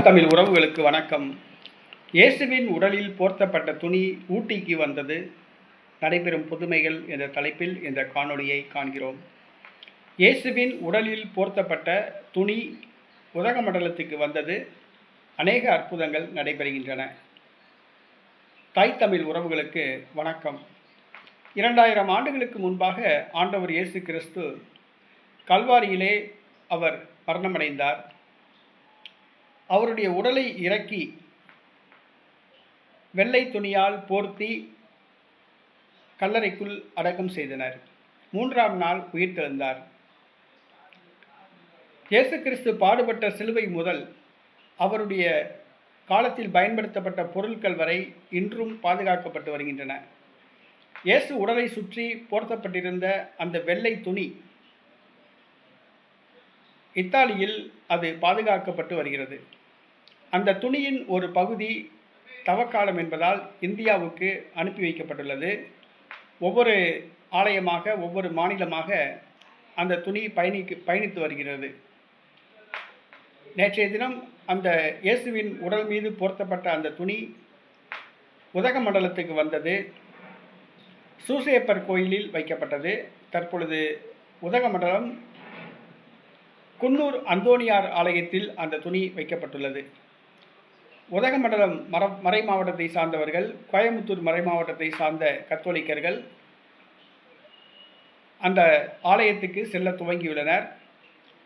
தாய் தமிழ் உறவுகளுக்கு வணக்கம். இயேசுவின் உடலில் போர்த்தப்பட்ட துணி ஊட்டிக்கு வந்தது. நடைபெறும் புதுமைகள் என்ற தலைப்பில் இந்த காணொளியை காண்கிறோம். இயேசுவின் உடலில் போர்த்தப்பட்ட துணி உதகமண்டலத்துக்கு வந்தது. அநேக அற்புதங்கள் நடைபெறுகின்றன. தாய் தமிழ் உறவுகளுக்கு வணக்கம். இரண்டாயிரம் ஆண்டுகளுக்கு முன்பாக ஆண்டவர் இயேசு கிறிஸ்து கல்வாரியிலே அவர் மரணமடைந்தார். அவருடைய உடலை இறக்கி வெள்ளை துணியால் போர்த்தி கல்லறைக்குள் அடக்கம் செய்தனர். மூன்றாம் நாள் உயிர்த்தெழுந்தார். இயேசு கிறிஸ்து பாடுபட்ட சிலுவை முதல் அவருடைய காலத்தில் பயன்படுத்தப்பட்ட பொருட்கள் வரை இன்றும் பாதுகாக்கப்பட்டு வருகின்றன. இயேசு உடலை சுற்றி போர்த்தப்பட்டிருந்த அந்த வெள்ளை துணி இத்தாலியில் அது பாதுகாக்கப்பட்டு வருகிறது. அந்த துணியின் ஒரு பகுதி தவக்காலம் என்பதால் இந்தியாவுக்கு அனுப்பி வைக்கப்பட்டுள்ளது. ஒவ்வொரு ஆலயமாக ஒவ்வொரு மாநிலமாக அந்த துணி பயணிக்கு பயணித்து வருகிறது. நேற்றைய தினம் அந்த இயேசுவின் உடல் மீது போர்த்தப்பட்ட அந்த துணி உதகமண்டலத்துக்கு வந்தது. சூசையப்பர் கோயிலில் வைக்கப்பட்டது. தற்பொழுது உதகமண்டலம் குன்னூர் அந்தோணியார் ஆலயத்தில் அந்த துணி வைக்கப்பட்டுள்ளது. உதகமண்டலம் மர மறை மாவட்டத்தை சார்ந்தவர்கள் கோயம்புத்தூர் மறை மாவட்டத்தை சார்ந்த கத்தோலிக்கர்கள் அந்த ஆலயத்துக்கு செல்ல துவங்கியுள்ளனர்.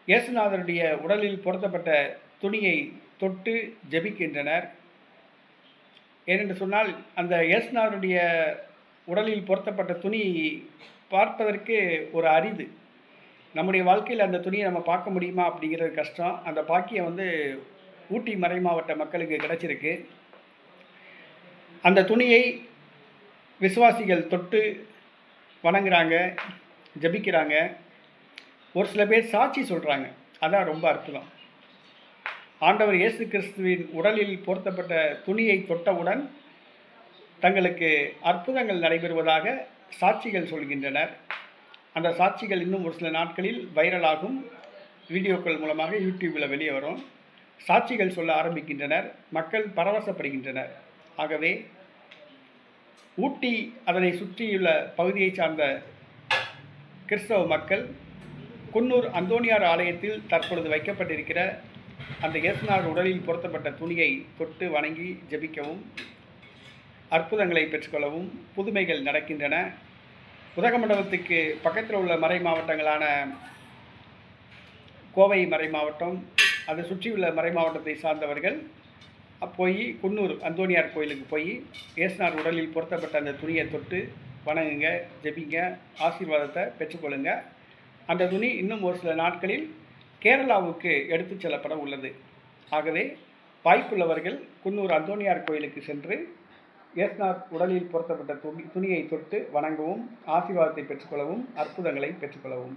இயேசுநாதருடைய உடலில் பொருத்தப்பட்ட துணியை தொட்டு ஜெபிக்கின்றனர். ஏனென்று சொன்னால் அந்த இயேசுநாதருடைய உடலில் பொருத்தப்பட்ட துணி பார்ப்பதற்கு ஒரு அரிது. நம்முடைய வாழ்க்கையில் அந்த துணியை நம்ம பார்க்க முடியுமா அப்படிங்கிறது கஷ்டம். அந்த பாக்கியம் வந்து ஊட்டி மறை மாவட்ட மக்களுக்கு கிடைச்சிருக்கு. அந்த துணியை விசுவாசிகள் தொட்டு வணங்குறாங்க ஜபிக்கிறாங்க. ஒரு சில பேர் சாட்சி சொல்கிறாங்க அதான் ரொம்ப அற்புதம். ஆண்டவர் இயேசு கிறிஸ்துவின் உடலில் போர்த்தப்பட்ட துணியை தொட்டவுடன் தங்களுக்கு அற்புதங்கள் நடைபெறுவதாக சாட்சிகள் சொல்கின்றனர். அந்த சாட்சிகள் இன்னும் ஒரு சில நாட்களில் வைரலாகும். வீடியோக்கள் மூலமாக யூடியூப்பில் வெளியே வரும். சாட்சிகள் சொல்ல ஆரம்பிக்கின்றனர் மக்கள் பரவசப்படுகின்றனர். ஆகவே ஊட்டி அதனை சுற்றியுள்ள பகுதியை சார்ந்த கிறிஸ்தவ மக்கள் குன்னூர் அந்தோனியார் ஆலயத்தில் தற்பொழுது வைக்கப்பட்டிருக்கிற அந்த இயேசுநாள் உடலில் பொருத்தப்பட்ட துணியை தொட்டு வணங்கி ஜெபிக்கவும் அற்புதங்களை பெற்றுக்கொள்ளவும் புதுமைகள் நடக்கின்றன. உதகமண்டலத்துக்கு பக்கத்தில் உள்ள மறை மாவட்டங்களான கோவை மறை மாவட்டம் அதை சுற்றியுள்ள மறை மாவட்டத்தை சார்ந்தவர்கள் போய் குன்னூர் அந்தோனியார் கோயிலுக்கு போய் இயேசுனார் உடலில் பொருத்தப்பட்ட அந்த துணியை தொட்டு வணங்குங்க ஜெபிங்க ஆசீர்வாதத்தை பெற்றுக்கொள்ளுங்க. அந்த துணி இன்னும் ஒரு சில நாட்களில் கேரளாவுக்கு எடுத்து செல்லப்பட உள்ளது. ஆகவே வாய்ப்புள்ளவர்கள் குன்னூர் அந்தோனியார் கோயிலுக்கு சென்று இயேசுனார் உடலில் பொருத்தப்பட்ட துணி துணியை தொட்டு வணங்கவும் ஆசீர்வாதத்தை பெற்றுக்கொள்ளவும் அற்புதங்களை பெற்றுக்கொள்ளவும்.